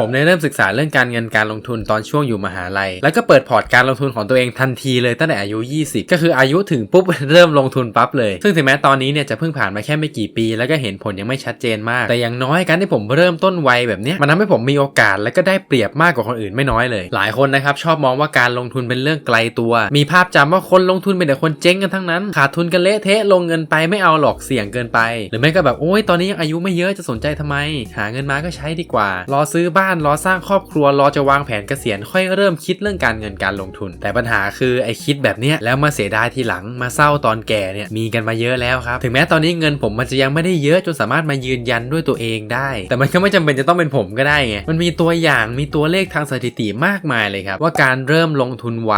ผมเนี่ยเริ่มศึกษาเรื่องการเงินการลงทุนตอนช่วงอยู่มหาลัย แล้วก็เปิดพอร์ตการลงทุนของตัวเองทันทีเลยตั้งแต่อายุ 20 ก็คืออายุถึงปุ๊บ เริ่มลงทุนปั๊บเลย ซึ่งถึงแม้ตอนนี้เนี่ยจะเพิ่งผ่านมาแค่ไม่กี่ปี แล้วก็เห็นผลยังไม่ชัดเจนมาก แต่อย่างน้อยการที่ผมเริ่มต้นวัยแบบเนี้ยมันทำให้ผมมีโอกาสและก็ได้เปรียบมากกว่าคนอื่นไม่น้อยเลย หลายคนนะครับชอบมองว่าการลงทุนเป็นเรื่องไกลตัว มีภาพจำว่าคนลงทุนเป็นแต่คนเจ๊งกันทั้งนั้น ขาดทุนกันเละเทะลงเงินไปไม่เอาหรอกเสี่ยงเกินไป หรือไม่ก็แบบโอ้ยตอนนี้ยังอายุไม่เยอะจะสนใจทำไม หาเงินมาก็ใช้ดีกว่า รอซื้อบ้านรอสร้างครอบครัวรอจะวางแผนเกษียณค่อยเริ่มคิดเรื่องการเงินการลงทุน แต่ปัญหาคือไอคิดแบบเนี้ยแล้วมาเสียดายทีหลังมาเศร้าตอนแก่เนี่ยมีกันมาเยอะแล้วครับ ถึงแม้ตอนนี้เงินผมมันจะยังไม่ได้เยอะจนสามารถมายืนยันด้วยตัวเองได้ แต่มันก็ไม่จำเป็นจะต้องเป็นผมก็ได้ไงมันมีตัวอย่างมีตัวเลขทางสถิติมากมายเลยครับ ว่าการเริ่มลงทุนไว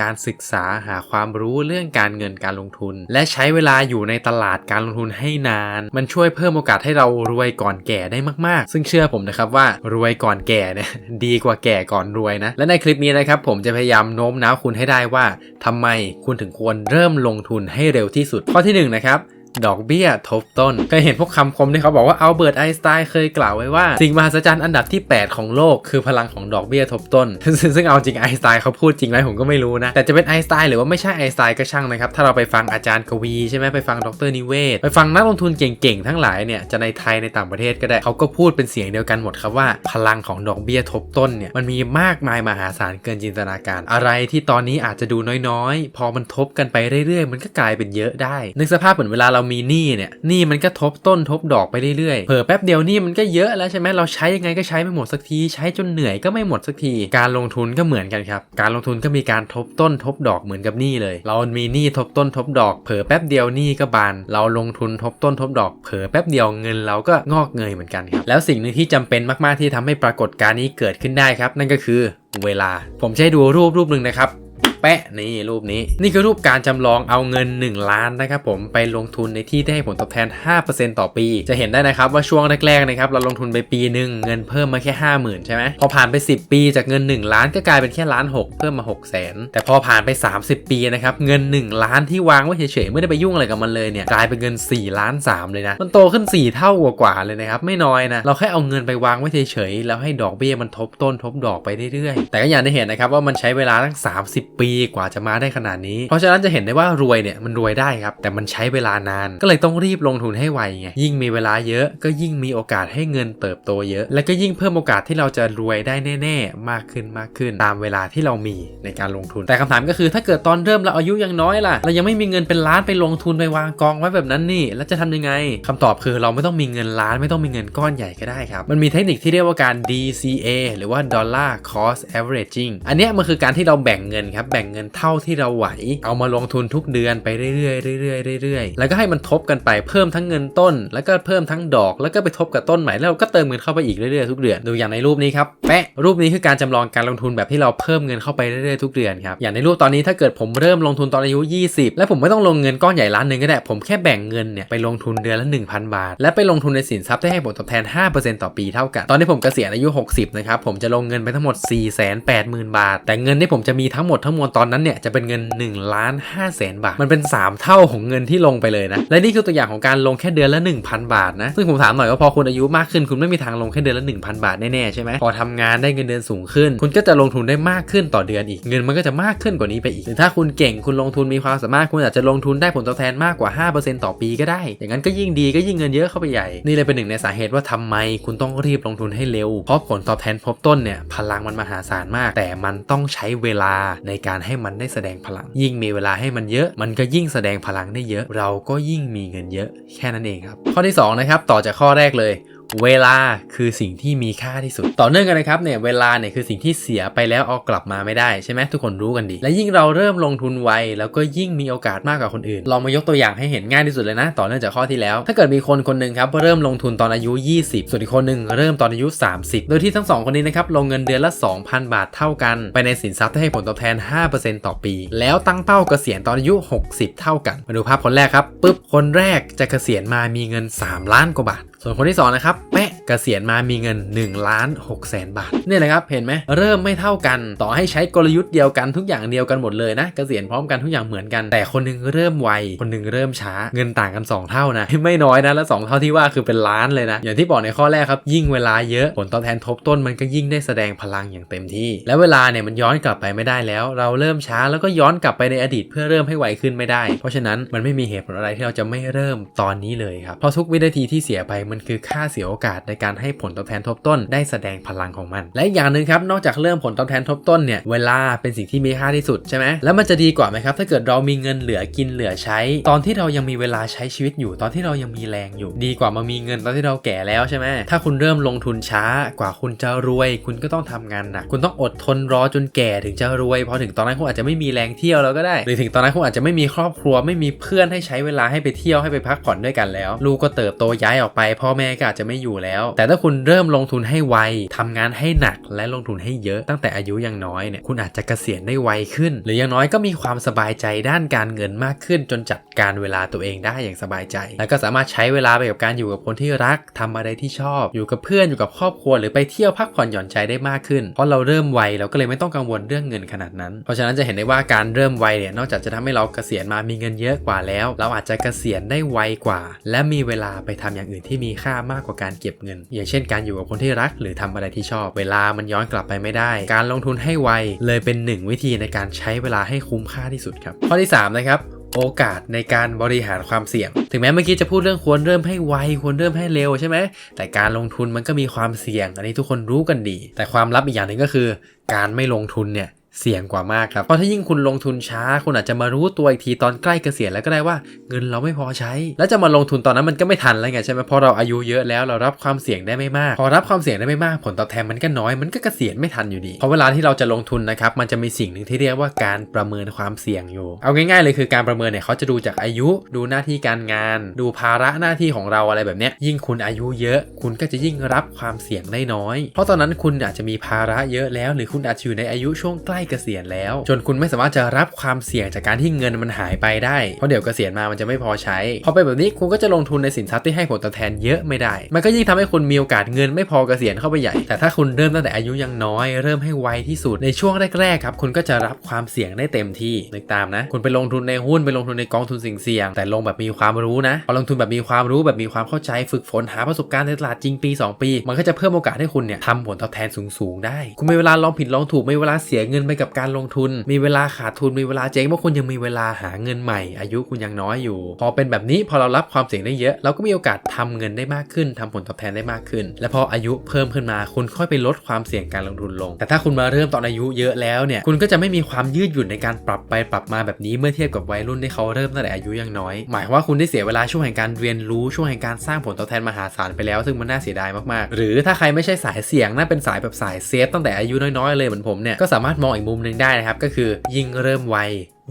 การศึกษาหาความรู้เรื่องการเงินการลงทุน และใช้เวลาอยู่ในตลาดการลงทุนให้นาน มันช่วยเพิ่มโอกาสให้เรารวยก่อนแก่ได้มากๆ ซึ่งเชื่อผมนะครับว่ารวยก่อนแก่เนี่ยดีกว่าแก่ก่อนรวยนะ และในคลิปนี้นะครับผมจะพยายามโน้มน้าวคุณให้ได้ว่าทำไมคุณถึงควรเริ่มลงทุนให้เร็วที่สุดข้อที่หนึ่งนะครับ ดอกเบี้ยทบต้นเคยเห็นพวกคำคมที่เขาบอกว่าอัลเบิร์ตไอน์สไตน์เคยกล่าวไว้ว่า สิ่งมหัศจรรย์อันดับที่ 8 ของโลกคือพลังของดอกเบี้ยทบต้น ซึ่งเอาจริงไอน์สไตน์เขาพูดจริงไหมผมก็ไม่รู้นะ แต่จะเป็นไอน์สไตน์หรือว่าไม่ใช่ไอน์สไตน์ก็ช่างนะครับ ถ้าเราไปฟังอาจารย์กวีใช่ไหมไปฟังดรนิเวศ ไปฟังนักลงทุนเก่งๆทั้งหลายเนี่ยจะในไทยในต่างประเทศก็ได้เขาก็พูดเป็นเสียงเดียวกันหมดครับว่าพลังของดอกเบี้ยทบต้นเนี่ยมันมีมากมายมหาศาลเกินจินตนาการ อะไรที่ตอนนี้อาจจะดูน้อยๆ พอมันทบกันไปเรื่อยๆ มันก็กลายเป็นเยอะได้นึกสภาพเหมือนเวลาเรามีหนี้เนี่ยหนี้มันก็ทบต้นทบดอกไปเรื่อยๆเผลอแป๊บเดียวหนี้มันก็เยอะแล้วใช่ไหมเราใช้ยังไงก็ใช้ไม่หมดสักที ใช้จนเหนื่อยก็ไม่หมดสักที การลงทุนก็เหมือนกันครับ การลงทุนก็มีการทบต้นทบดอกเหมือนกับหนี้เลย เรามีหนี้ทบต้นทบดอกเผลอแป๊บเดียวหนี้ก็บาน เราลงทุนทบต้นทบดอกเผลอแป๊บเดียวเงินเราก็งอกเงยเหมือนกันครับแล้วสิ่งหนึ่งที่จำเป็นมากๆที่ทำให้ปรากฏการณ์นี้เกิดขึ้นได้ครับ นั่นก็คือเวลาผมจะให้ดูรูปรูปหนึ่งนะครับ แปะนี่รูปนี้ นี่คือรูปการจำลองเอาเงิน 1 ล้านนะครับผมไปลงทุนในที่ที่ให้ผลตอบแทน 5%ต่อปี จะเห็นได้นะครับว่าช่วงแรกๆนะครับเราลงทุนไปปีหนึ่งเงินเพิ่มมาแค่ 50,000 ใช่ไหมพอผ่านไป 10 ปีจากเงิน 1 ล้านก็กลายเป็นแค่ล้าน6เพิ่มมา 6 0 0 0 0แต่พอผ่านไป 30 ปีนะครับเงิน 1 ล้านที่วางไว้เฉยๆไม่ได้ไปยุ่งอะไรกับมันเลยเนี่ยกลายเป็นเงิน 4 ล้าน 3 เลยนะมันโตขึ้น 4 เท่ากว่าๆเลยนะครับไม่น้อยนะเราแค่เอาเงินไปวางไว้เฉยๆแล้วให้ดอกเบี้ยมันทบต้นทบดอกไปเรื่อยๆแต่ก็อย่างที่เห็นนะครับว่ามันใช้เวลาตั้ง 30 ปีกว่าจะมาได้ขนาดนี้ เพราะฉะนั้นจะเห็นได้ว่ารวยเนี่ยมันรวยได้ครับ แต่มันใช้เวลานาน ก็เลยต้องรีบลงทุนให้ไวไง ยิ่งมีเวลาเยอะก็ยิ่งมีโอกาสให้เงินเติบโตเยอะ และก็ยิ่งเพิ่มโอกาสที่เราจะรวยได้แน่ๆ มากขึ้นมากขึ้น ตามเวลาที่เรามีในการลงทุน แต่คำถามก็คือถ้าเกิดตอนเริ่มเราอายุยังน้อยล่ะ เรายังไม่มีเงินเป็นล้านไปลงทุนไปวางกองไว้แบบนั้นนี่ แล้วจะทำยังไงคำตอบคือเราไม่ต้องมีเงินล้านไม่ต้องมีเงินก้อนใหญ่ก็ได้ครับ มันมีเทคนิคที่เรียกว่าการ DCA หรือว่า Dollar Cost Averaging อันนี้มันคือการที่เราแบ่งเงินครับแบ่งเงินเท่าที่เราไหว เอามาลงทุนทุกเดือนไปเรื่อยๆเรื่อยๆเรื่อยๆแล้วก็ให้มันทบกันไปเพิ่มทั้งเงินต้น แล้วก็เพิ่มทั้งดอก แล้วก็ไปทบกับต้นใหม่แล้วก็เติมเงินเข้าไปอีกเรื่อยๆทุกเดือนดูอย่างในรูปนี้ครับแปะรูปนี้คือการจำลองการลงทุนแบบที่เราเพิ่มเงินเข้าไปเรื่อยๆทุกเดือนครับอย่างในรูปตอนนี้ถ้าเกิดผมเริ่มลงทุนตอนอายุ 20 แล้วผมไม่ต้องลงเงินก้อนใหญ่ล้านหนึ่งก็ได้ผมแค่แบ่งเงินเนี่ยไปลงทุนเดือนละ 1,000 บาท และไปลงทุนในสินทรัพย์ที่ให้ผลตอบแทน 5%ต่อปีเท่ากันตอนที่ผมเกษียณอายุ 60 นะครับผมจะลงเงินไปทั้งหมด 480,000 บาท แต่เงินที่ผมจะมีทั้งหมดทั้งมวลตอนนั้นเนี่ยจะเป็นเงิน1ล้าน5แสนบาท มันเป็น 3 เท่าของเงินที่ลงไปเลยนะ และนี่คือตัวอย่างของการลงแค่เดือนละ 1,000 บาทนะ ซึ่งผมถามหน่อยว่าพอคุณอายุมากขึ้นคุณไม่มีทางลงแค่เดือนละ 1,000 บาทแน่ๆใช่ไหมพอทำงานได้เงินเดือนสูงขึ้น คุณก็จะลงทุนได้มากขึ้นต่อเดือนอีกเงินมันก็จะมากขึ้นกว่านี้ไปอีกหรือถ้าคุณเก่งคุณลงทุนมีความสามารถคุณอาจจะลงทุนได้ผลตอบแทนมากกว่า 5%ต่อปีก็ได้ อย่างนั้นก็ยิ่งดีก็ยิ่งเงินเยอะเข้าไปใหญ่ นี่เลยเป็นหนึ่งในสาเหตุว่าทำไมคุณต้องรีบลงทุนให้เร็วเพราะผลตอบแทนทบต้นเนี่ยพลังมันมหาศาลมาก แต่มันต้องใช้เวลาในการให้มันได้แสดงพลัง ยิ่งมีเวลาให้มันเยอะ มันก็ยิ่งแสดงพลังได้เยอะ เราก็ยิ่งมีเงินเยอะแค่นั้นเองครับ ข้อที่2นะครับต่อจากข้อแรกเลย เวลาคือสิ่งที่มีค่าที่สุด ต่อเนื่องกันนะครับเนี่ยเวลาเนี่ยคือสิ่งที่เสียไปแล้วเอากลับมาไม่ได้ใช่ไหมทุกคนรู้กันดี และยิ่งเราเริ่มลงทุนไวแล้วก็ยิ่งมีโอกาสมากกว่าคนอื่น ลองมายกตัวอย่างให้เห็นง่ายที่สุดเลยนะ ต่อเนื่องจากข้อที่แล้ว ถ้าเกิดมีคนคนหนึ่งครับเริ่มลงทุนตอนอายุ 20 ส่วนอีกคนหนึ่งเริ่มตอนอายุ 30 โดยที่ทั้งสองคนนี้นะครับลงเงินเดือนละ 2,000 บาทเท่ากัน ไปในสินทรัพย์ที่ให้ผลตอบแทน 5%ต่อปี แล้วตั้งเป้าเกษียณตอนอายุ 60 เท่ากันมาดูภาพคนแรกครับปุ๊บคนแรกจะเกษียณมามีเงิน 3 ล้านกว่าบาท ส่วนคนที่สองนะครับ แปะเกษียณมามีเงิน1ล้าน6แสนบาทนี่แหละครับ เห็นไหมเริ่มไม่เท่ากัน ต่อให้ใช้กลยุทธ์เดียวกันทุกอย่างเดียวกันหมดเลยนะเกษียณพร้อมกันทุกอย่างเหมือนกัน แต่คนหนึงเริ่มไว คนหนึงเริ่มช้าเงินต่างกัน 2 เท่านะไม่น้อยนะและ2เท่าที่ว่าคือเป็นล้านเลยนะ อย่างที่บอกในข้อแรกครับ ยิ่งเวลาเยอะผลตอบแทนทบต้นมันก็ยิ่งได้แสดงพลังอย่างเต็มที่ แล้วเวลาเนี่ยมันย้อนกลับไปไม่ได้แล้ว เราเริ่มช้าแล้วก็ย้อนกลับไปในอดีต เพื่อเริ่มให้ไวขึ้นไม่ได้ เพราะฉะนั้นมันไม่มีเหตุผลอะไรที่เราจะไม่เริ่มตอนนี้เลยครับเพราะทุกวินาทีที่เสียไปมันคือค่าเสียโอกาสในการให้ผลตอบแทนทบต้น ได้แสดงพลังของมัน และอย่างหนึ่งครับนอกจากเริ่มผลตอบแทนทบต้นเนี่ยเวลาเป็นสิ่งที่มีค่าที่สุดใช่ไหมแล้วมันจะดีกว่าไหมครับถ้าเกิดเรามีเงินเหลือกินเหลือใช้ ตอนที่เรายังมีเวลาใช้ชีวิตอยู่ตอนที่เรายังมีแรงอยู่ ดีกว่ามามีเงินตอนที่เราแก่แล้วใช่ไหมถ้าคุณเริ่มลงทุนช้ากว่าคุณจะรวย คุณก็ต้องทำงานหนักคุณต้องอดทนรอจนแก่ถึงจะรวยพอถึงตอนนั้นคุณอาจจะไม่มีแรงเที่ยวแล้วก็ได้ หรือถึงตอนนั้นคุณอาจจะไม่มีครอบครัวไม่มีเพื่อนให้ใช้เวลาให้ไปเที่ยวให้ไปพักผ่อนด้วยกันแล้ว ลูกก็เติบโตย้ายออกไปพ่อแม่ก็อาจจะไม่อยู่แล้ว แต่ถ้าคุณเริ่มลงทุนให้ไวทำงานให้หนักและลงทุนให้เยอะตั้งแต่อายุยังน้อยเนี่ยคุณอาจจะเกษียณได้ไวขึ้น หรืออย่างน้อยก็มีความสบายใจด้านการเงินมากขึ้น จนจัดการเวลาตัวเองได้อย่างสบายใจ แล้วก็สามารถใช้เวลาไปกับการอยู่กับคนที่รักทำอะไรที่ชอบ อยู่กับเพื่อนอยู่กับครอบครัวหรือไปเที่ยวพักผ่อนหย่อนใจได้มากขึ้น เพราะเราเริ่มไวเราก็เลยไม่ต้องกังวลเรื่องเงินขนาดนั้น เพราะฉะนั้นจะเห็นได้ว่าการเริ่มไวเนี่ยนอกจากจะทำให้เราเกษียณมามีเงินเยอะกว่าแล้ว เราอาจจะเกษียณได้ไวกว่า และมีเวลาไปทำอย่างอื่นที่มีีค่ามากกว่าการเก็บเงิน อย่างเช่นการอยู่กับคนที่รัก หรือทำอะไรที่ชอบ เวลามันย้อนกลับไปไม่ได้ การลงทุนให้ไวเลยเป็นหนึ่งวิธีในการใช้เวลาให้คุ้มค่าที่สุดครับ ข้อที่สามนะครับโอกาสในการบริหารความเสี่ยง ถึงแม้เมื่อกี้จะพูดเรื่องควรเริ่มให้ไวควรเริ่มให้เร็วใช่ไหม แต่การลงทุนมันก็มีความเสี่ยง อันนี้ทุกคนรู้กันดี แต่ความลับอีกอย่างหนึ่งก็คือ การไม่ลงทุนเนี่ย เสี่ยงกว่ามากครับ เพราะถ้ายิ่งคุณลงทุนช้า คุณอาจจะมารู้ตัวอีกทีตอนใกล้เกษียณแล้วก็ได้ว่าเงินเราไม่พอใช้ แล้วจะมาลงทุนตอนนั้นมันก็ไม่ทันแล้วไงใช่ไหมพราะเราอายุเยอะแล้วเรารับความเสี่ยงได้ไม่มาก พอรับความเสี่ยงได้ไม่มาก ผลตอบแทนมันก็น้อยมันก็เกษียณไม่ทันอยู่ดีเพราะเวลาที่เราจะลงทุนนะครับมันจะมีสิ่งหนึ่งที่เรียกว่าการประเมินความเสี่ยงอยู่ เอาง่ายๆเลยคือการประเมินเนี่ยเขาจะดูจากอายุ ดูหน้าที่การงาน ดูภาระหน้าที่ของเราอะไรแบบเนี้ยยิ่งคุณอายุเยอะ คุณก็จะยิ่งรับความเสี่ยงได้น้อย เพราะตอนนั้นคุณอาจจะมีภาระเยอะแล้ว หรือคุณอาจจะอยู่ในอายุช่วงใกล้เกษียณแล้ว จนคุณไม่สามารถจะรับความเสี่ยงจากการที่เงินมันหายไปได้ เพราะเดี๋ยวเกษียณมามันจะไม่พอใช้ พอเป็นแบบนี้คุณก็จะลงทุนในสินทรัพย์ที่ให้ผลตอบแทนเยอะไม่ได้ มันก็ยิ่งทำให้คุณมีโอกาสเงินไม่พอเกษียณเข้าไปใหญ่ แต่ถ้าคุณเริ่มตั้งแต่อายุยังน้อย เริ่มให้ไวที่สุดในช่วงแรกๆครับคุณก็จะรับความเสี่ยงได้เต็มที่นึกตามนะ คุณไปลงทุนในหุ้นไปลงทุนในกองทุนสิ่งเสี่ยง แต่ลงแบบมีความรู้นะพอลงทุนแบบมีความรู้แบบมีความเข้าใจฝึกฝนหาประสบการณ์ในตลาดจริงปี 2 ปี มันก็จะเพิ่มโอกาสให้คุณเนี่ยทำผลตอบแทนสูงๆได้ คุณมีเวลาลองผิดลองถูกมีเวลาเสียเงินไปกับการลงทุน มีเวลาขาดทุนมีเวลาเจ๊งเพราะคุณยังมีเวลาหาเงินใหม่ อายุคุณยังน้อยอยู่ พอเป็นแบบนี้พอเรารับความเสี่ยงได้เยอะเราก็มีโอกาสทำเงินได้มากขึ้นทำผลตอบแทนได้มากขึ้น และพออายุเพิ่มขึ้นมาคุณค่อยไปลดความเสี่ยงการลงทุนลง แต่ถ้าคุณมาเริ่มตอนอายุเยอะแล้วเนี่ยคุณก็จะไม่มีความยืดหยุ่นในการปรับไปปรับมาแบบนี้เมื่อเทียบกับวัยรุ่นที่เขาเริ่มตั้งแต่อายุยังน้อย หมายว่าคุณได้เสียเวลาช่วงแห่งการเรียนรู้ช่วงแห่งการสร้างผลตอบแทนมหาศาลไปแล้ว ซึ่งมันน่าเสียดายมากๆ หรือถ้าใครไม่ใช่สายเสี่ยงน่าเป็นสายแบบสายเซฟตั้งแต่อายุน้อยๆเลยเหมือนผมเนี่ยก็สามารถมองอีกมุมหนึ่งได้นะครับ ก็คือยิ่งเริ่มไว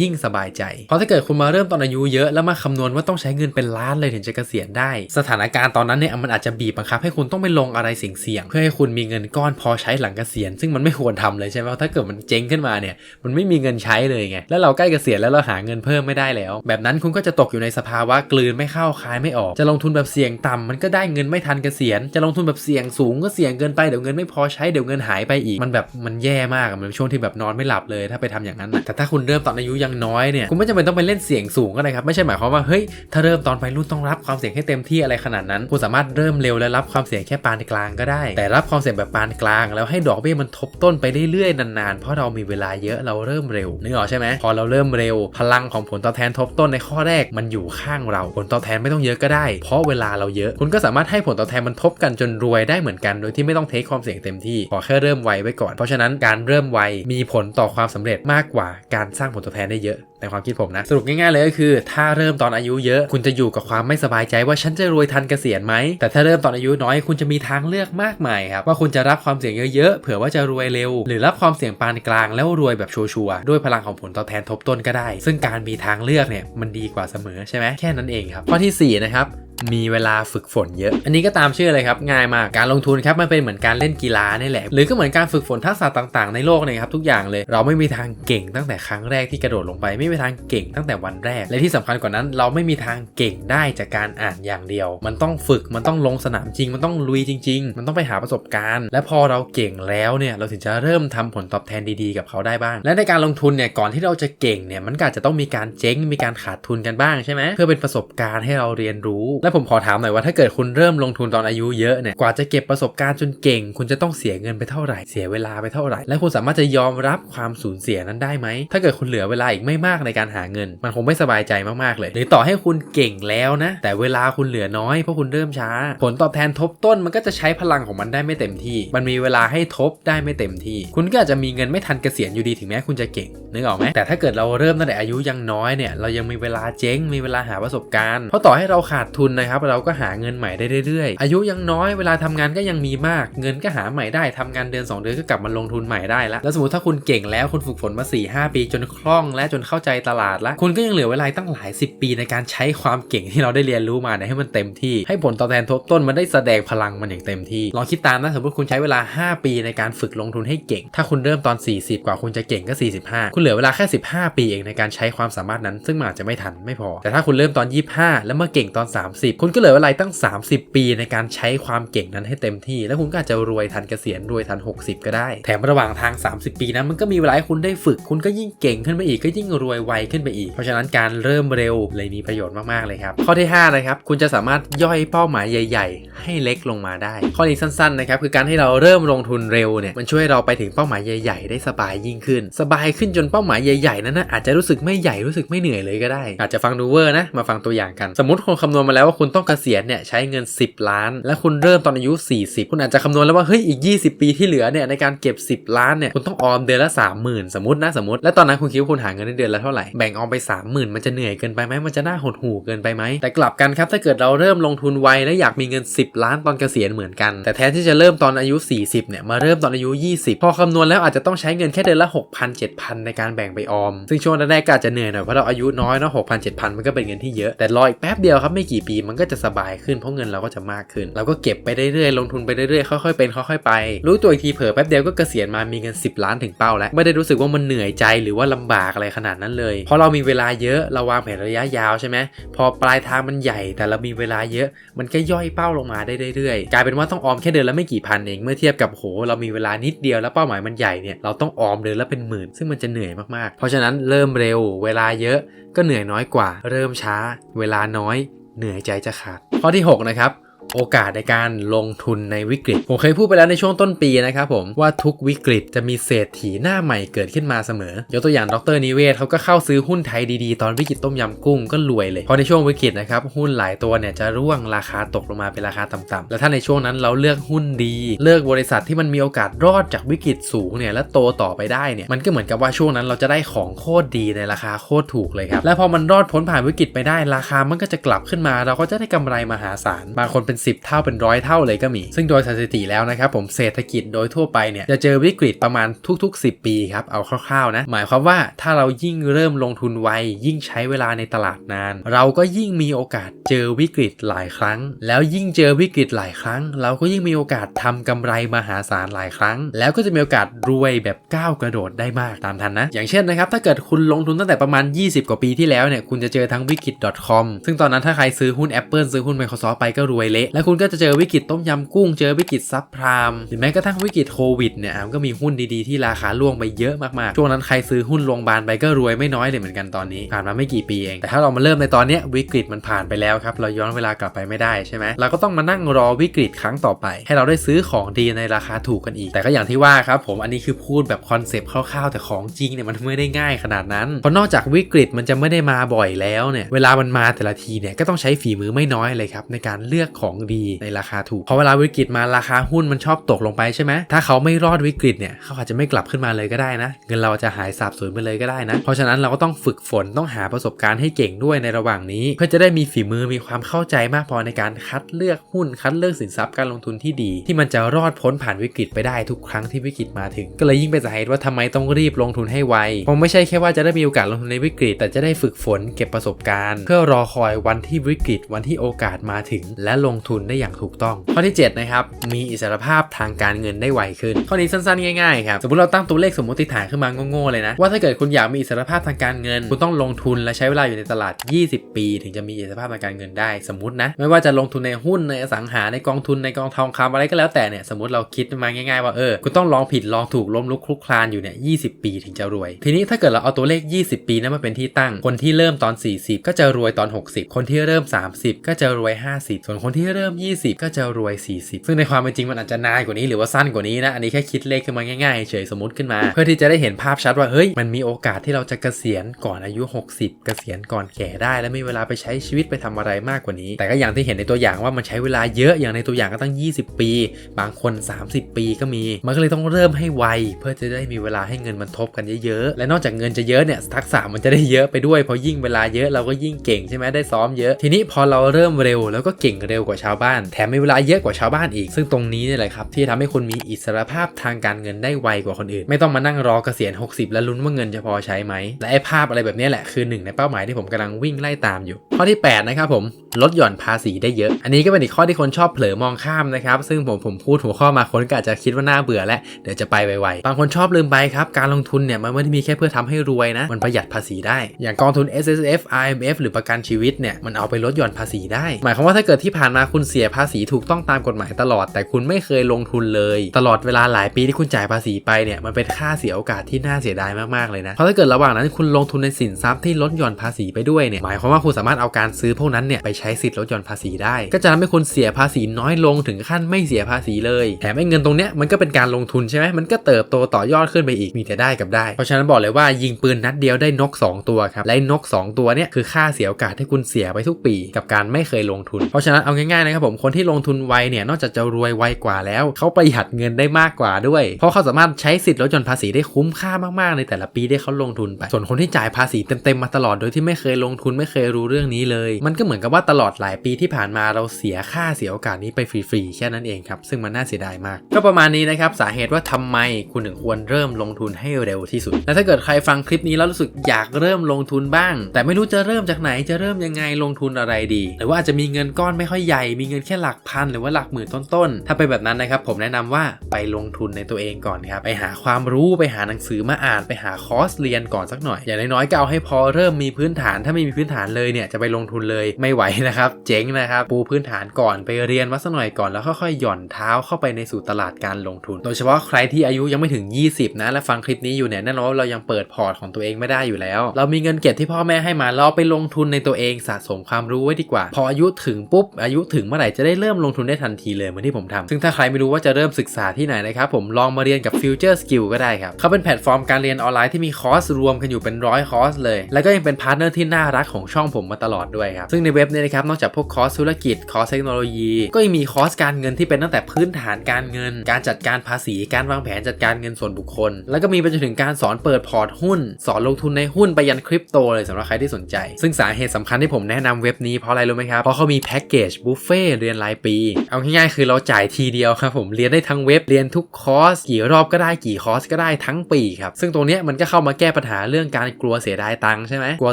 ยิ่งสบายใจ เพราะถ้าเกิดคุณมาเริ่มตอนอายุเยอะแล้วมาคำนวณว่าต้องใช้เงินเป็นล้านเลยถึงจะเกษียณได้ สถานการณ์ตอนนั้นเนี่ยมันอาจจะบีบบังคับให้คุณต้องไปลงอะไรเสี่ยงๆเพื่อให้คุณมีเงินก้อนพอใช้หลังเกษียณ ซึ่งมันไม่ควรทำเลยใช่ไหมเพราะถ้าเกิดมันเจ๊งขึ้นมาเนี่ยมันไม่มีเงินใช้เลยไงแล้วเราใกล้เกษียณแล้วเราหาเงินเพิ่มไม่ได้แล้ว แบบนั้นคุณก็จะตกอยู่ในสภาวะกลืนไม่เข้าคายไม่ออก จะลงทุนแบบเสี่ยงต่ำมันก็ได้เงินไม่ทันเกษียณ จะลงทุนแบบเสี่ยงสูงก็เสี่ยงเกินไปเดี๋ยวเงินไม่พอใช้เดี๋ยวเงินหายไปอีก มันแบบมันแย่มากมันช่วงที่แบบนอนไม่หลับเลยถ้าไปทำอย่างนั้นแต่ถ้าคุณเริ่มตอนอายุยังน้อยเนี่ยคุณไม่จำเป็นต้องไปเล่นเสียงสูงก็ได้ครับไม่ใช่หมายความว่าเฮ้ยถ้าเริ่มตอนวัยรุ่นต้องรับความเสี่ยงให้เต็มที่อะไรขนาดนั้นคุณสามารถเริ่มเร็วและรับความเสี่ยงแค่ปานกลางก็ได้ แต่รับความเสี่ยงแบบปานกลาง แล้วให้ดอกเบี้ยมันทบต้นไปเรื่อยๆนานๆ เพราะเรามีเวลาเยอะเราเริ่มเร็วนึกออกใช่ไหมพอเราเริ่มเร็ว พลังของผลตอบแทนทบต้นในข้อแรกมันอยู่ข้างเรา ผลตอบแทนไม่ต้องเยอะก็ได้ เพราะเวลาเราเยอะ คุณก็สามารถให้ผลตอบแทนมันทบกันจนรวยได้เหมือนกันโดยที่ไม่ต้องเทคความเสี่ยงเต็มที่ขอแค่เริ่มไวไว้ก่อน เพราะฉะนั้นการเริ่มไวมีผลต่อความสำเร็จมากกว่าการสร้างผลตอบแทนได้เยอะในความคิดผมนะ สรุปง่ายๆเลยก็คือ ถ้าเริ่มตอนอายุเยอะ คุณจะอยู่กับความไม่สบายใจว่าฉันจะรวยทันเกษียณไหม แต่ถ้าเริ่มตอนอายุน้อยคุณจะมีทางเลือกมากมายครับ ว่าคุณจะรับความเสี่ยงเยอะๆ เผื่อว่าจะรวยเร็ว หรือรับความเสี่ยงปานกลางแล้วรวยแบบชัวร์ๆด้วยพลังของผลตอบแทนทบต้นก็ได้ ซึ่งการมีทางเลือกเนี่ยมันดีกว่าเสมอใช่ไหมแค่นั้นเองครับข้อที่สี่นะครับมีเวลาฝึกฝนเยอะ อันนี้ก็ตามชื่อเลยครับ ง่ายมาก การลงทุนครับมันเป็นเหมือนการเล่นกีฬานี่แหละ หรือก็เหมือนการฝึกฝนทักษะต่างๆ ในโลกเลยครับทุกอย่างเลย เราไม่มีทางเก่งตั้งแต่ครั้งแรกที่กระโดดลงไปไไม่มีทางเก่งตั้งแต่วันแรก และที่สำคัญกว่านั้น เราไม่มีทางเก่งได้จากการอ่านอย่างเดียว มันต้องฝึกมันต้องลงสนามจริง มันต้องลุยจริง ๆ มันต้องไปหาประสบการณ์ และพอเราเก่งแล้วเนี่ยเราถึงจะเริ่มทำผลตอบแทนดีๆ กับเขาได้บ้าง และในการลงทุนเนี่ยก่อนที่เราจะเก่งเนี่ยมันก็จจะต้องมีการเจ๊งมีการขาดทุนกันบ้างใช่ไหมเพื่อเป็นประสบการณ์ให้เราเรียนรู้ และผมขอถามหน่อยว่าถ้าเกิดคุณเริ่มลงทุนตอนอายุเยอะเนี่ยกว่าจะเก็บประสบการณ์จนเก่ง คุณจะต้องเสียเงินไปเท่าไหร่เสียเวลาไปเท่าไหร่ และคุณสามารถจะยอมรับความสูญเสียนั้นได้ไหมถ้าเกิดคุณเหลือเวลาอีกไม่มากในการหาเงิน มันคงไม่สบายใจมาก ๆ เลย หรือต่อให้คุณเก่งแล้วนะ แต่เวลาคุณเหลือน้อยเพราะคุณเริ่มช้า ผลตอบแทนทบต้นมันก็จะใช้พลังของมันได้ไม่เต็มที่ มันมีเวลาให้ทบได้ไม่เต็มที่ คุณก็อาจจะมีเงินไม่ทันเกษียณอยู่ดีถึงแม้คุณจะเก่งนึกออกไหมแต่ถ้าเกิดเราเริ่มตั้งแต่อายุยังน้อยเนี่ยเรายังมีเวลาเจ๊งมีเวลาหาประสบการณ์เพราะต่อให้เราขาดทุนนะครับเราก็หาเงินใหม่ได้เรื่อยๆ อายุยังน้อยเวลาทำงานก็ยังมีมาก เงินก็หาใหม่ได้ทำงานเดือน2 เดือนก็กลับมาลงทุนใหม่ได้แล้วแล้วสมมติถ้าคุณเก่งแล้วคุณฝึกฝนมา4 5 ปีจนคล่องและจนเข้าใจใจตลาดแล้วคุณก็ยังเหลือเวลาตั้งหลาย 10 ปีในการใช้ความเก่งที่เราได้เรียนรู้มาเนี่ยให้มันเต็มที่ ให้ผลตอบแทนทบต้นมันได้แสดงพลังมันอย่างเต็มที่ลองคิดตามนะสมมติคุณใช้เวลา 5 ปีในการฝึกลงทุนให้เก่ง ถ้าคุณเริ่มตอน 40 กว่าคุณจะเก่งก็ 45 คุณเหลือเวลาแค่ 15 ปีเองในการใช้ความสามารถนั้น ซึ่งอาจจะไม่ทันไม่พอ แต่ถ้าคุณเริ่มตอน 25 แล้วมาเก่งตอน 30 คุณก็เหลือเวลาตั้ง 30 ปีในการใช้ความเก่งนั้นให้เต็มที่ แล้วคุณก็อาจจะรวยทันเกษียณรวยทัน 60 ก็ได้ แถมระหว่างทาง 30 ปีนั้นมันก็มีเวลาให้คุณได้ฝึก คุณก็ยิ่งเก่งขึ้นไปอีกก็ยิ่งรวยไวขึ้นไปอีก เพราะฉะนั้นการเริ่มเร็วเลยมีประโยชน์มากๆเลยครับ ข้อที่ 5 นะครับ คุณจะสามารถย่อยเป้าหมายใหญ่ ๆ ให้เล็กลงมาได้ ข้อนี้สั้นๆนะครับคือการให้เราเริ่มลงทุนเร็วเนี่ยมันช่วยเราไปถึงเป้าหมายใหญ่ ๆ ได้สบายยิ่งขึ้น สบายขึ้นจนเป้าหมายใหญ่ๆนั้นนะอาจจะรู้สึกไม่ใหญ่รู้สึกไม่เหนื่อยเลยก็ได้ อาจจะฟังดูเวอร์นะมาฟังตัวอย่างกัน สมมติคนคำนวณมาแล้วว่าคุณต้องเกษียณเนี่ยใช้เงิน 10 ล้าน และคุณเริ่มตอนอายุ 40 คุณอาจจะคำนวณแล้วว่าเฮ้ยอีก 20 ปีที่เหลือเนี่ยในการเก็บ 10 ล้านเนี่ยคุณต้องออมเดือนละ 30,000 สมมตินะสมมติ แล้วตอนนั้นคุณคิดว่าคุณหาเงินได้เดือนละเท่าไหร่ แบ่งออมไป 30,000 มันจะเหนื่อยเกินไปไหมมันจะน่าหดหู่เกินไปไหม แต่กลับกันครับถ้าเกิดเราเริ่มลงทุนไวและอยากมีเงิน 10 ล้านตอนเกษียณเหมือนกัน แต่แทนที่จะเริ่มตอนอายุ 40 เนี่ย มาเริ่มตอนอายุ 20 พอคำนวณแล้วอาจจะต้องใช้เงินแค่เดือนละ6,000 7,000 ในการแบ่งไปออม ซึ่งช่วงแรกๆก็อาจจะเหนื่อยหน่อยเพราะเราอายุน้อยเนาะ6,000 7,000 มันก็เป็นเงินที่เยอะ แต่รออีกแป๊บเดียวครับไม่กี่ปีมันก็จะสบายขึ้นเพราะเงินเราก็จะมากขึ้น เราก็เก็บไปเรื่อยๆลงทุนไปเรื่อยๆค่อยๆเป็นค่อยๆไป รู้ตัวอีกทีเผลอแป๊บเดียวก็เกษียณมามีเงิน 10 ล้านถึงเป้าแล้วไม่ได้รู้สึกว่ามันเหนื่อยใจหรือว่าลำบากอะไรขนาดนั้นเลย เพราะเรามีเวลาเยอะเราวางแผนระยะยาวใช่ไหมพอปลายทางมันใหญ่แต่เรามีเวลาเยอะ มันก็ย่อยเป้าลงมาได้เรื่อยๆกลายเป็นว่าต้องออมแค่เดือนละไม่กี่พันเองเมื่อเทียบกับโหเรามีเวลานิดเดียวแล้วเป้าหมายมันใหญ่เนี่ยเราต้องออมเดือนละเป็นหมื่น ซึ่งมันจะเหนื่อยมากๆ เพราะฉะนั้นเริ่มเร็ว เวลาเยอะก็เหนื่อยน้อยกว่า เริ่มช้า เวลาน้อย เหนื่อยใจจะขาดข้อที่ 6 นะครับ โอกาสในการลงทุนในวิกฤต ผมเคยพูดไปแล้วในช่วงต้นปีนะครับผมว่าทุกวิกฤตจะมีเศรษฐีหน้าใหม่เกิดขึ้นมาเสมอ ยกตัวอย่างดรนิเวศเขาก็เข้าซื้อหุ้นไทยดีๆ ตอนวิกฤตต้มยำกุ้งก็รวยเลย พอในช่วงวิกฤตนะครับหุ้นหลายตัวเนี่ยจะร่วงราคาตกลงมาเป็นราคาต่ำๆ แล้วถ้าในช่วงนั้นเราเลือกหุ้นดี เลือกบริษัทที่มันมีโอกาสรอดจากวิกฤตสูงเนี่ยและโตต่อไปได้เนี่ยมันก็เหมือนกับว่าช่วงนั้นเราจะได้ของโคตรดีในราคาโคตรถูกเลยครับและพอมันรอดพ้นผ่านวิกฤตไปได้ราคามันก็จะกลับขึ้นมา เราก็จะได้กำไรมหาศาลบางคนเป็น10เท่าเป็นร้อยเท่าเลยก็มี ซึ่งโดยสถิติแล้วนะครับผมเศรษฐกิจโดยทั่วไปเนี่ยจะเจอวิกฤตประมาณทุกๆ 10 ปีครับเอาคร่าวๆนะหมายความว่าถ้าเรายิ่งเริ่มลงทุนไวยิ่งใช้เวลาในตลาดนาน เราก็ยิ่งมีโอกาสเจอวิกฤตหลายครั้ง แล้วยิ่งเจอวิกฤตหลายครั้ง เราก็ยิ่งมีโอกาสทำกำไรมหาศาลหลายครั้ง แล้วก็จะมีโอกาสรวยแบบก้าวกระโดดได้มากตามทันนะ อย่างเช่นนะครับถ้าเกิดคุณลงทุนตั้งแต่ประมาณ 20 กว่าปีที่แล้วเนี่ยคุณจะเจอทั้งวิกฤต .com ซึ่งตอนนั้นถ้าใครซื้อหุ้น Apple ซื้อหุ้น Microsoft ไปก็รวยเละแล้วคุณก็จะเจอวิกฤตต้มยำกุ้ง เจอวิกฤตซับพรามหรือแม้กระทั่งวิกฤตโควิดเนี่ยมันก็มีหุ้นดีๆที่ราคาล่วงไปเยอะมากๆ ช่วงนั้นใครซื้อหุ้นโรงพยาบาลไปก็รวยไม่น้อยเลยเหมือนกันตอนนี้ ผ่านมาไม่กี่ปีเอง แต่ถ้าเรามาเริ่มในตอนนี้วิกฤตมันผ่านไปแล้วครับ เราย้อนเวลากลับไปไม่ได้ใช่ไหมเราก็ต้องมานั่งรอวิกฤตครั้งต่อไป ให้เราได้ซื้อของดีในราคาถูกกันอีก แต่ก็อย่างที่ว่าครับผมอันนี้คือพูดแบบคอนเซปต์คร่าวๆ แต่ของจริงเนี่ยมันไม่ได้ง่ายขนาดนั้นเพราะนอกจากวิกฤตมันจะไม่ได้มาบ่อยแล้วเนี่ยเวลามันมาแต่ละทีเนี่ยก็ต้องใช้ฝีมือไม่น้อยเลยครับในการเลือกของดีในราคาถูกพอเวลาวิกฤตมาราคาหุ้นมันชอบตกลงไปใช่ไหมถ้าเขาไม่รอดวิกฤตเนี่ยเขาอาจจะไม่กลับขึ้นมาเลยก็ได้นะ เงินเราจะหายสาบสูญไปเลยก็ได้นะ เพราะฉะนั้นเราก็ต้องฝึกฝนต้องหาประสบการณ์ให้เก่งด้วยในระหว่างนี้ เพื่อจะได้มีฝีมือมีความเข้าใจมากพอในการคัดเลือกหุ้นคัดเลือกสินทรัพย์การลงทุนที่ดี ที่มันจะรอดพ้นผ่านวิกฤตไปได้ทุกครั้งที่วิกฤตมาถึง ก็เลยยิ่งเป็นสาเหตุว่าทำไมต้องรีบลงทุนให้ไวคงไม่ใช่แค่ว่าจะได้มีโอกาสลงทุนในวิกฤต แต่จะได้ฝึกฝนเก็บประสบการณ์ เพื่อรอคอยวันที่วิกฤตวันที่โอกาสมาถึง และลงทุนได้อย่างถูกต้อง ข้อที่7นะครับมีอิสรภาพทางการเงินได้ไวขึ้น ข้อนี้สั้นๆง่ายๆครับสมมติเราตั้งตัวเลขสมมติฐานขึ้นมาโง่ๆเลยนะว่าถ้าเกิดคุณอยากมีอิสรภาพทางการเงิน คุณต้องลงทุนและใช้เวลาอยู่ในตลาด 20 ปี ถึงจะมีอิสรภาพทางการเงินได้สมมตินะไม่ว่าจะลงทุนในหุ้นในอสังหาในกองทุนในกองทองคำอะไรก็แล้วแต่เนี่ยสมมติเราคิดมาง่ายๆว่าเออคุณต้องลองผิดลองถูกล้มลุกคลุกคลานอยู่เนี่ย20ปีถึงจะรวย ทีนี้ถ้าเกิดเราเอาตัวเลข 20 ปีนั้นมาเป็นที่ตั้ง คนที่เริ่มตอน 40 ก็จะรวยตอน 60 คนที่เริ่ม 30 ก็จะรวย 50 ส่วนคนที่เริ่ม 20 ก็จะรวย 40 ซึ่งในความเป็นจริงมันอาจจะนานกว่านี้หรือว่าสั้นกว่านี้นะ อันนี้แค่คิดเลขขึ้นมาง่ายๆ เฉยสมมติขึ้นมา เพื่อที่จะได้เห็นภาพชัดว่า เฮ้ย มันมีโอกาสที่เราจะเกษียณก่อนอายุ 60 เกษียณก่อนแก่ได้ และมีเวลาไปใช้ชีวิตไปทำอะไรมากกว่านี้ แต่ก็อย่างที่เห็นในตัวอย่างว่ามันใช้เวลาเยอะ อย่างในตัวอย่างก็ตั้ง 20 ปี บางคน 30 ปีก็มี มันก็เลยต้องเริ่มให้ไว เพื่อจะได้มีเวลาให้เงินมันทบกันเยอะๆ และนอกจากเงินจะเยอะเนี่ยทักษะมันจะได้เยอะไปด้วยเพราะยิ่งเวลาเยอะเราก็ยิ่งเก่งใช่ไหมได้ซ้อมเยอะ ทีนี้พอเราเริ่มเร็วแล้วก็เก่งเร็วกว่าชาวบ้าน แถมมีเวลาเยอะกว่าชาวบ้านอีก ซึ่งตรงนี้นี่แหละครับที่ทำให้คุณมีอิสรภาพทางการเงินได้ไวกว่าคนอื่น ไม่ต้องมานั่งรอเกษียณ 60 แล้วลุ้นว่าเงินจะพอใช้ไหมและไอ้ภาพอะไรแบบนี้แหละคือหนึ่งในเป้าหมายที่ผมกำลังวิ่งไล่ตามอยู่ข้อที่ 8 นะครับผมลดหย่อนภาษีได้เยอะ อันนี้ก็เป็นอีกข้อที่คนชอบเผลอมองข้ามนะครับซึ่งผมผมพูดหัวข้อมาคนก็อาจจะคิดว่าน่าเบื่อและเดี๋ยวจะไปไวๆบางคนชอบลืมไปครับการลงทุนเนี่ยมันไม่ได้มีแค่เพื่อทำให้รวยนะ มันประหยัดภาษีได้ อย่างกองทุน S S F I M F หรือประกันชีวิตเนี่ยมันเอาไปลดหย่อนภาษีได้ หมายความว่าถ้าเกิดที่ผ่านมาคุณเสียภาษีถูกต้องตามกฎหมายตลอด แต่คุณไม่เคยลงทุนเลย ตลอดเวลาหลายปีที่คุณจ่ายภาษีไปเนี่ยมันเป็นค่าเสียโอกาสที่น่าเสียดายมากๆเลยนะเพราะถ้าเกิดระหว่างนั้นคุณลงทุนในสินทรัพย์ที่ลดหย่อนภาษีไปด้วยเนี่ยหมายความว่าคุณสามารถเอาการซื้อพวกนั้นเนี่ยไปใช้สิทธิ์ลดหย่อนภาษีได้ ก็จะทำให้คุณเสียภาษีน้อยลงถึงขั้นไม่เสียภาษีเลยแถมไอ้เงินตรงเนี้ยมันก็เป็นการลงทุนใช่ไหมมันก็เติบโตต่อยอดขึ้นไปอีกมีแต่ได้กับได้ เพราะฉะนั้นบอกเลยว่ายิงปืนนัดเดียวได้นก 2 ตัวครับและนก 2 ตัวเนี่ยคือค่าเสียโอกาสที่คุณเสียไปทุกปี กับการไม่เคยลงทุน เพราะฉะนั้นเอาง่ายๆนะครับผมคนที่ลงทุนไวเนี่ยนอกจากจะรวยไวกว่าแล้ว เขาประหยัดเงินได้มากกว่าด้วย เพราะเขาสามารถใช้สิทธิ์ลดหย่อนภาษีได้คุ้มค่ามากๆในแต่ละปีที่เขาลงทุนไป ส่วนคนที่จ่ายภาษีเต็มๆมาตลอดโดยที่ไม่เคยลงทุนไม่เคยรู้เรื่องนี้เลย มันก็เหมือนกับว่าตลอดหลายปีที่ผ่านมาเราเสียค่าเสียโอกาสนี้ไปฟรีๆแค่นั้นเองครับ ซึ่งมันน่าเสียดายมาก ก็ประมาณนี้นะครับสาเหตุว่าทำไมคุณถึงควรเริ่มลงทุนให้เร็วที่สุด และถ้าเกิดใครฟังคลิปนี้แล้วรู้สึกอยากเริ่มลงทุนบ้าง แต่ไม่รู้จะเริ่มจากไหนจะเริ่มยังไงลงทุนอะไรดี หรือว่าอาจจะมีเงินก้อนไม่ค่อยใหญ่มีเงินแค่หลักพันหรือว่าหลักหมื่นต้นๆถ้าเป็นแบบนั้นนะครับผมแนะนำว่าไปลงทุนในตัวเองก่อนครับไปหาความรู้ไปหาหนังสือมาอ่านไปหาคอร์สเรียนก่อนสักหน่อยอย่างน้อยๆก็เอาให้พอเริ่มมีพื้นฐานถ้าไม่มีพื้นฐานเลยเนี่ยจะไปลงทุนเลยไม่ไหวนะครับ เจ๊งนะครับ ปูพื้นฐานก่อนไปเรียนมาสักหน่อยก่อนแล้วค่อยๆหย่อนเท้าเข้าไปในสู่ตลาดการลงทุน โดยเฉพาะใครที่อายุยังไม่ถึง 20 นะและฟังคลิปนี้อยู่เนี่ยแน่นอนว่าเรายังเปิดพอร์ตของตัวเองไม่ได้อยู่แล้ว เรามีเงินเก็บที่พ่อแม่ให้มาเราเอาไปลงทุนในตัวเองสะสมความรู้ไว้ดีกว่า พออายุถึงปุ๊บอายุถึงเมื่อไหร่จะได้เริ่มลงทุนได้ทันทีเลยเหมือนที่ผมทำซึ่งถ้าใครไม่รู้ว่าจะเริ่มศึกษาที่ไหนนะครับผมลองมาเรียนกับ Future Skill ก็ได้ครับเขาเป็นแพลตฟอร์มการเรียนออนไลน์ที่มีคอร์สรวมกันอยู่เป็นร้อยคอร์สเลย แล้วก็ยังเป็นพาร์ทเนอร์ที่น่ารักของช่องผมมาตลอดด้วยครับ ซึ่งในเว็บนี้นะครับ นอกจากพวกคอร์สธุรกิจ คอร์สเทคโนโลยี ก็ยังมีคอร์สการเงินที่เป็นตั้งแต่พื้นฐานการเงิน การจัดการภาษี การวางแผนจัดการเงินส่วนบุคคล แล้วก็มีไปจนถึงการสอนเปิดพอร์ตหุ้น สอนลงทุนในหุ้นไปยันคริปโตเลยสำหรับใครที่สนใจ ซึ่งสาเหตุสำคัญที่ผมแนะนำเว็บนี้เพราะอะไรรู้ไหมครับ เพราะเขามีแพ็กเกจบุฟเฟ่เรียนรายปี เอาง่ายๆคือเราจ่ายทีเดียวครับผมเรียนได้ทั้งเว็บเรียนทุกคอร์สกี่รอบก็ได้กี่คอร์สก็ได้ทั้งปีครับซึ่งตรงนี้มันก็เข้ามาแก้ปัญหาเรื่องการกลัวเสียดายตังค์ใช่ไหมกลัว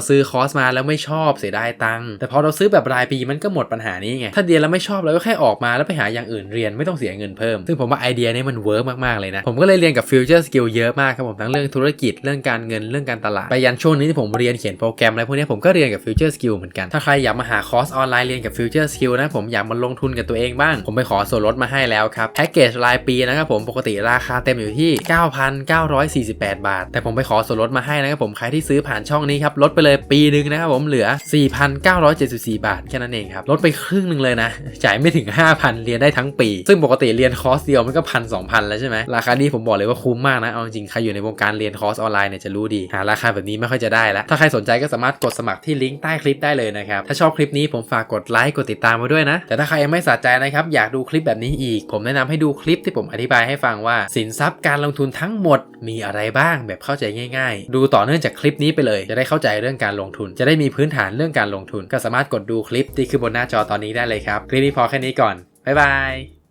ซื้อคอร์สมาแล้วไม่ชอบเสียดายตังค์แต่พอเราซื้อแบบรายปีมันก็หมดปัญหานี้ไงถ้าเรียนแล้วไม่ชอบเราก็แค่ออกมาแล้วไปหาอย่างอื่นเรียนไม่ต้องเสียเงินเพิ่ม ซึ่งผมว่าไอเดียนี้มันเวิร์กมากๆเลยนะ ผมก็เลยเรียนกับ Future Skill เยอะมากครับผมทั้งเรื่องธุรกิจเรื่องการเงินเรื่องการตลาดไปยันช่วงนี้ที่ผมเรียนเขียนโปรแกรมอะไรพวกนี้ผมก็เรียนกับ Future Skill เหมือนกันถ้าใครอยากมาหาคอร์สออนไลน์เรียนกับ Future Skill นะผมอยากมาลงทุนกับตัวเองบ้างผมไปขอส่วนลดมาให้แล้วครับแพ็กเกจรายปีนะครับผมปกติราคาเต็มอยู่ที่ 9,948 บาท แต่ผมไปขอส่วนลดมาให้นะครับผมใครที่ซื้อผ่านช่องนี้ครับลดไปเลยปีนึงนะครับผมเหลือ4,974 บาทแค่นั้นเองครับลดไปครึ่งหนึ่งเลยนะ จ่ายไม่ถึง 5,000 เรียนได้ทั้งปี ซึ่งปกติเรียนคอร์สเดียวมันก็พันสองพันแล้วใช่ไหมราคานี้ผมบอกเลยว่าคุ้มมากนะเอาจริงใครอยู่ในวงการเรียนคอร์สออนไลน์เนี่ยจะรู้ดีหาราคาแบบนี้ไม่ค่อยจะได้แล้วถ้าใครสนใจก็สามารถกดสมัครที่ลิงก์ใต้คลิปได้เลยนะครับถ้าชอบคลิปนี้ผมฝากกดไลค์กดติดตามมาด้วยนะ แต่ถ้าใครยังไม่สะใจนะครับอยากดูคลิปแบบนี้อีก ผมแนะนำให้ดูคลิปที่ผมอธิบายให้ฟังว่า สินทรัพย์การลงทุนทั้งหมดมีอะไรบ้างแบบเข้าใจง่าย ๆ ดูต่อเนื่องจากคลิปนี้ไปเลย จะได้เข้าใจเรื่องการลงทุน จะได้มีพื้นฐานเรื่องการลงทุน ก็สามารถกดดูคลิปที่ขึ้นบนหน้าจอตอนนี้ได้เลยครับ คลิปนี้พอแค่นี้ก่อน บ๊ายบาย